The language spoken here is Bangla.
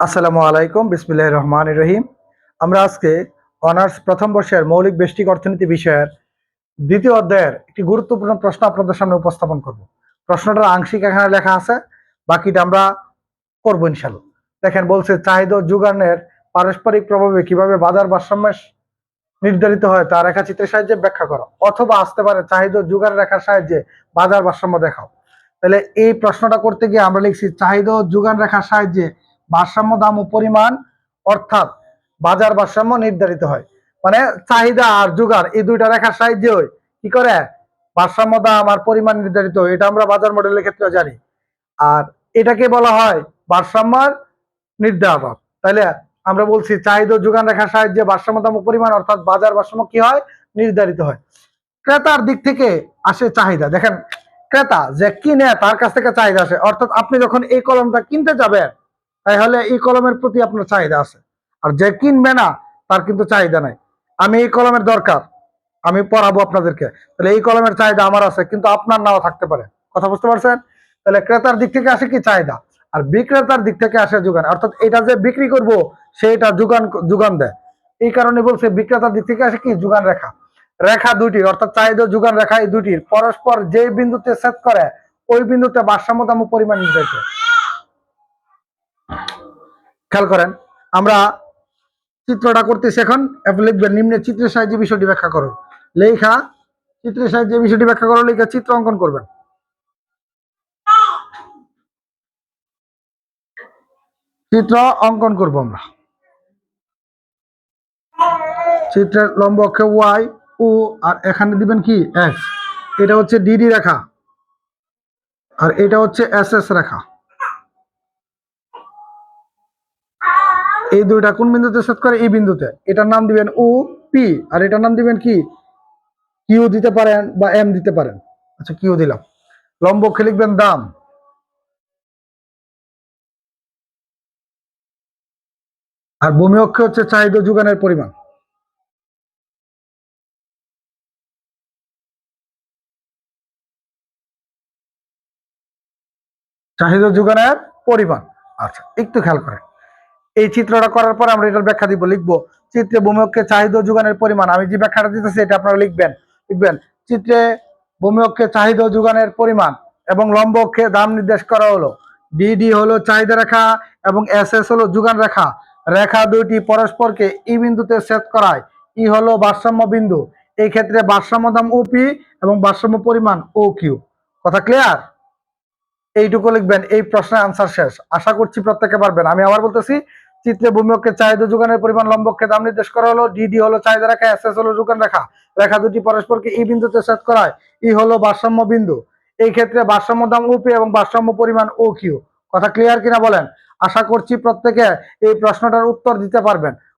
আসসালামু আলাইকুম বিসমিল্লাহ রহমান রহিম। আমরা আজকে অনার্স প্রথম বর্ষের মৌলিক বেষ্টিক অর্থনীতি বিষয়ের দ্বিতীয় অধ্যায়ের একটি গুরুত্বপূর্ণ প্রশ্ন আপনাদের সামনে উপস্থাপন করব। প্রশ্নটার আংশিক এখানে লেখা আছে, বাকিটা আমরা করব ইনশাল্লাহ দেখেন, বলছে, চাহিদা যোগানের পারস্পরিক প্রভাবে কীভাবে বাজার ভারসাম্য নির্ধারিত হয় তা রেখাচিত্রের সাহায্যে ব্যাখ্যা করো। অথবা আসতে পারে, চাহিদা যোগান রেখার সাহায্যে বাজার ভারসাম্য দেখাও। তাহলে এই প্রশ্নটা করতে গিয়ে আমরা লিখছি, চাহিদা যোগান রেখার সাহায্যে ভারসাম্য, দাম পরিমাণ অর্থাৎ বাজার ভারসাম্য নির্ধারিত হয়। মানে চাহিদা আর যোগান এই দুইটা রেখার সাহায্যে হয়। কি করে? ভারসাম্য, দাম আর পরিমাণ নির্ধারিত হয়। এটা আমরা বাজার মডেলের ক্ষেত্রে জানি। আর এটাকে বলা হয় ভারসাম্যর নির্ধারণ তাইলে আমরা বলছি চাহিদা যোগান রেখার সাহায্যে ভারসাম্য, দাম পরিমাণ অর্থাৎ বাজার ভারসাম্য কি হয়? নির্ধারিত হয়। ক্রেতার দিক থেকে আসে চাহিদা। দেখেন, ক্রেতা যে কিনে তার কাছ থেকে চাহিদা আসে। অর্থাৎ আপনি যখন এই কলমটা কিনতে যাবেন তাহলে এই কলমের প্রতি আপনার চাহিদা আছে। আর যে কিনবে না, তার কিন্তু চাহিদা নাই। আমি এই কলমের দরকার, আমি পড়াবো আপনাদেরকে। তাহলে এই কলমের চাহিদা আমার আছে, কিন্তু আপনার নাও থাকতে পারে। কথা বুঝতে পারছেন? তাহলে ক্রেতার দিক থেকে আসে কি চাহিদা? আর বিক্রেতার দিক থেকে আসে যোগান। অর্থাৎ এটা যে বিক্রি করব সেটা যোগান যোগান দেয়। এই কারণে বলছে বিক্রেতার দিক থেকে আসে কি? যোগান রেখা। রেখা দুটি অর্থাৎ চাহিদা যোগান রেখা এই দুটির পরস্পর যে বিন্দুতে সেট করে, ওই বিন্দুতে ভারসাম্য দাম ও পরিমাণ নির্ধারিত। খেয়াল করেন, আমরা চিত্রটা করতেছি এখন লিখবেন নিম্নে চিত্রের সাহায্যে বিষয়টি ব্যাখ্যা করো। লেখা চিত্রের সাহায্যে বিষয়টি ব্যাখ্যা করো লেখা চিত্র অঙ্কন করবেন। চিত্র অঙ্কন করব আমরা। চিত্রের লম্ব অক্ষে ওয়াই, ও, আর এখানে দিবেন কি? এক্স। এটা হচ্ছে ডিডি রেখা। আর এটা হচ্ছে এস এস রেখা। এই দুইটা কোন বিন্দুতে সেট করে? এই বিন্দুতে। এটার নাম দিবেন ও পি আর এটার নাম দিবেন কি? কিউ দিতে পারেন বা এম দিতে পারেন। আচ্ছা কিউ দিলাম। লম্ব অক্ষে লিখবেন দাম। আর ভূমি অক্ষে হচ্ছে চাহিদা যোগানের পরিমাণ। চাহিদা যোগানের পরিমাণ। আচ্ছা একটু খেয়াল করেন। এই চিত্রটা করার পর আমরা এটার ব্যাখ্যা দিব, লিখব। চিত্রে ভূমিঅক্ষে চাহিদা যোগানের পরিমাণ। আমি যে ব্যাখ্যাটা দিতেছি, এটা আপনারা লিখবেন। লিখবেন, চিত্রে ভূমিঅক্ষে চাহিদা যোগানের পরিমাণ এবং লম্ব অক্ষে দাম নির্দেশ করা হলো। ডিডি হলো চাহিদা রেখা এবং এস এস হলো যোগান রেখা। রেখা দুইটি পরস্পরকে ই বিন্দুতে সেট করায়। ই হলো ভারসাম্য বিন্দু। এই ক্ষেত্রে ভারসাম্য দাম ওপি এবং ভারসাম্য পরিমাণ ও কিউ কথা ক্লিয়ার এইটুকু লিখবেন, এই প্রশ্নের আনসার শেষ। আশা করছি প্রত্যেকে পারবেন। আমি আবার বলতেছি চিত্রে ভূমিঅক্ষে চাহিদা যোগানের পরিমাণ লম্বক্ষে দাম নির্দেশ করা হলো। ডিডি হলো চাহিদা রেখা এস এস হলো যোগান রেখা। রেখা দুটি পরস্পরকে ই বিন্দুতে সেট করায়। ই হলো ভারসাম্য বিন্দু। এই ক্ষেত্রে ভারসাম্য দাম উপি এবং ভারসাম্য পরিমাণ ও কিউ কথা ক্লিয়ার কিনা বলেন? আশা করছি প্রত্যেকে এই প্রশ্নটার উত্তর দিতে পারবেন।